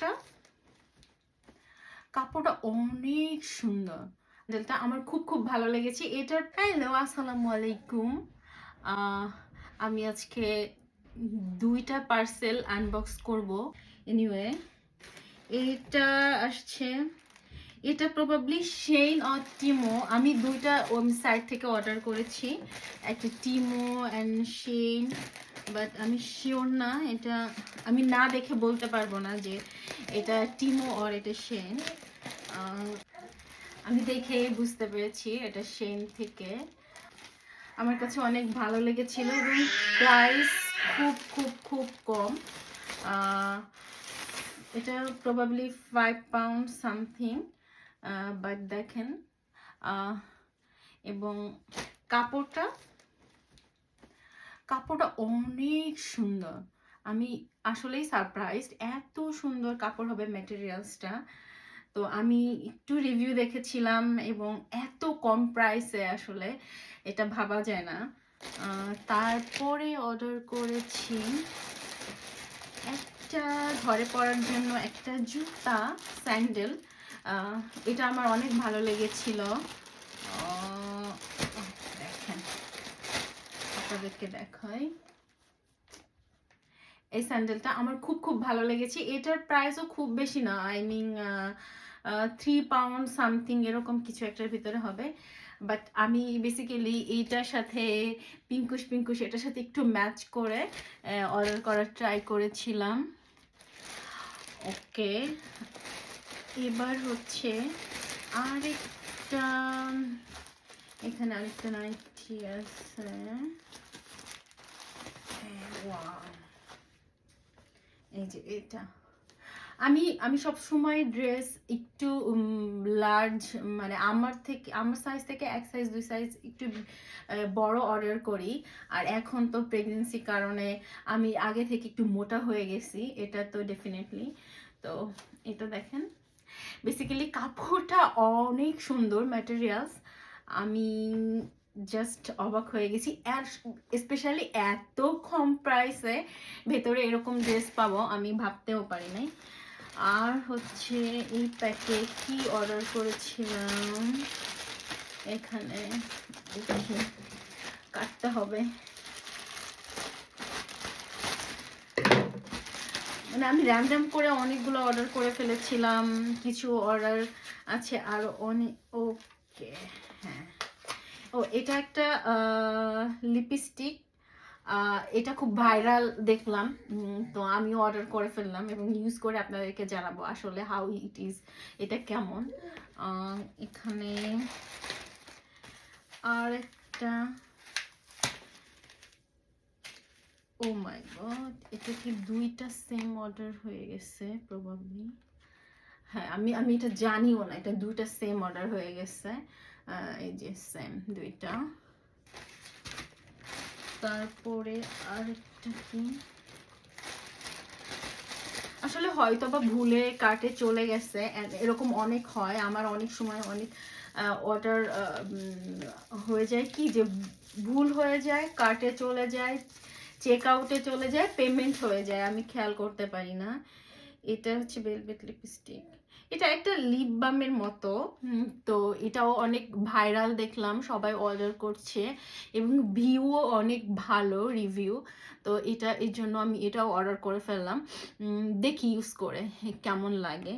কাপড়টা? কাপড়টা অনেক সুন্দর। যেটা আমার খুব খুব ভালো লেগেছে। এটার হ্যালো আসসালামু আলাইকুম। আমি আজকে দুইটা পার্সেল আনবক্স করব। এনিওয়ে এটা আসছে এটা প্রবাবলি সেইন অর টিমো আমি দুইটা ওয়েবসাইট থেকে অর্ডার করেছি। একটা টিমো অ্যান্ড সেইন বাট আমি শিওর না, এটা আমি না দেখে বলতে পারব না যে এটা টিমো অর এটা শেন। আমি দেখে বুঝতে পেরেছি এটা শেন থেকে। আমার কাছে অনেক ভালো লেগেছিল এবং প্রাইস খুব খুব খুব কম। এটা probably five pound something but দেখেন। এবং কাপড়টা অনেক সুন্দর। আমি আসলেই সারপ্রাইজড এত সুন্দর কাপড় হবে ম্যাটেরিয়ালসটা তো আমি একটু রিভিউ দেখেছিলাম এবং এত কম প্রাইসে আসলে এটা ভাবা যায় না। তারপরে অর্ডার করেছি একটা ঘরে পরার জন্য একটা জুতা স্যান্ডেল এটা আমার অনেক ভালো লেগেছিল। আপনাদেরকে দেখাই। এই স্যান্ডেলটা আমার খুব খুব ভালো লেগেছে। এটার প্রাইসও খুব বেশি না I mean three pound something এরকম কিছু একটার ভিতরে হবে। বাট আমি বেসিক্যালি এইটার সাথে পিঙ্কুশ পিঙ্কুশ, এটার সাথে একটু ম্যাচ করে অর্ডার করার ট্রাই করেছিলাম। ওকে এবার হচ্ছে আরেকটা, এখানে আরেকটা নাইটি আছে। এই যে এটা। আমি আমি সব সময় ড্রেস একটু লার্জ মানে আমার থেকে, আমার সাইজ থেকে এক সাইজ দুই সাইজ একটু বড় অর্ডার করি। আর এখন তো প্রেগনেন্সির কারণে আমি আগে থেকে একটু মোটা হয়ে গেছি, এটা তো ডেফিনেটলি তো এটা দেখেন। বেসিক্যালি কাপড়টা অনেক সুন্দর ম্যাটেরিয়ালস আমি জাস্ট অবাক হয়ে গেছি। আর স্পেশালি এত কম প্রাইসে ভেতরে এরকম ড্রেস পাবো, আমি ভাবতেও পারি নাই। আর হচ্ছে এই প্যাকে কি অর্ডার করেছিলাম? এখানে কাটতে হবে। মানে আমি র্যাম র্যান্ডাম করে অনেকগুলো অর্ডার করে ফেলেছিলাম, কিছু অর্ডার আছে আর অনেক ওকে হ্যাঁ। ও, এটা একটা লিপস্টিক এটা খুব ভাইরাল দেখলাম। তো আমি অর্ডার করে ফেললাম এবং ইউজ করে আপনাদেরকে জানাব আসলে হাউ ইট ইজ এটা কেমন। এখানে আর একটা ও মাই গড এটা কি দুইটা সেম অর্ডার হয়ে গেছে প্রবাবলি হ্যাঁ আমি আমি এটা জানিও না, এটা দুইটা সেম অর্ডার হয়ে গেছে। এই যে সেম দুইটা। তারপরে আরেকটা কি? আসলে হয়তো বা ভুলে কার্টে চলে গেছে এরকম অনেক হয়। আমার অনেক সময় অনেক অর্ডার হয়ে যায় কি যে ভুল হয়ে যায় কার্টে চলে যায় চেক আউটে চলে যায় পেমেন্ট হয়ে যায়। আমি খেয়াল করতে পারি না। এটা হচ্ছে ভেলভেট লিপস্টিক এটা একটা লিপ বামের মতো। তো এটাও অনেক ভাইরাল দেখলাম সবাই অর্ডার করছে। এবং ভিউও অনেক ভালো রিভিউ তো এটা এর জন্য আমি এটাও অর্ডার করে ফেললাম। উম, দেখি ইউজ করে কেমন লাগে।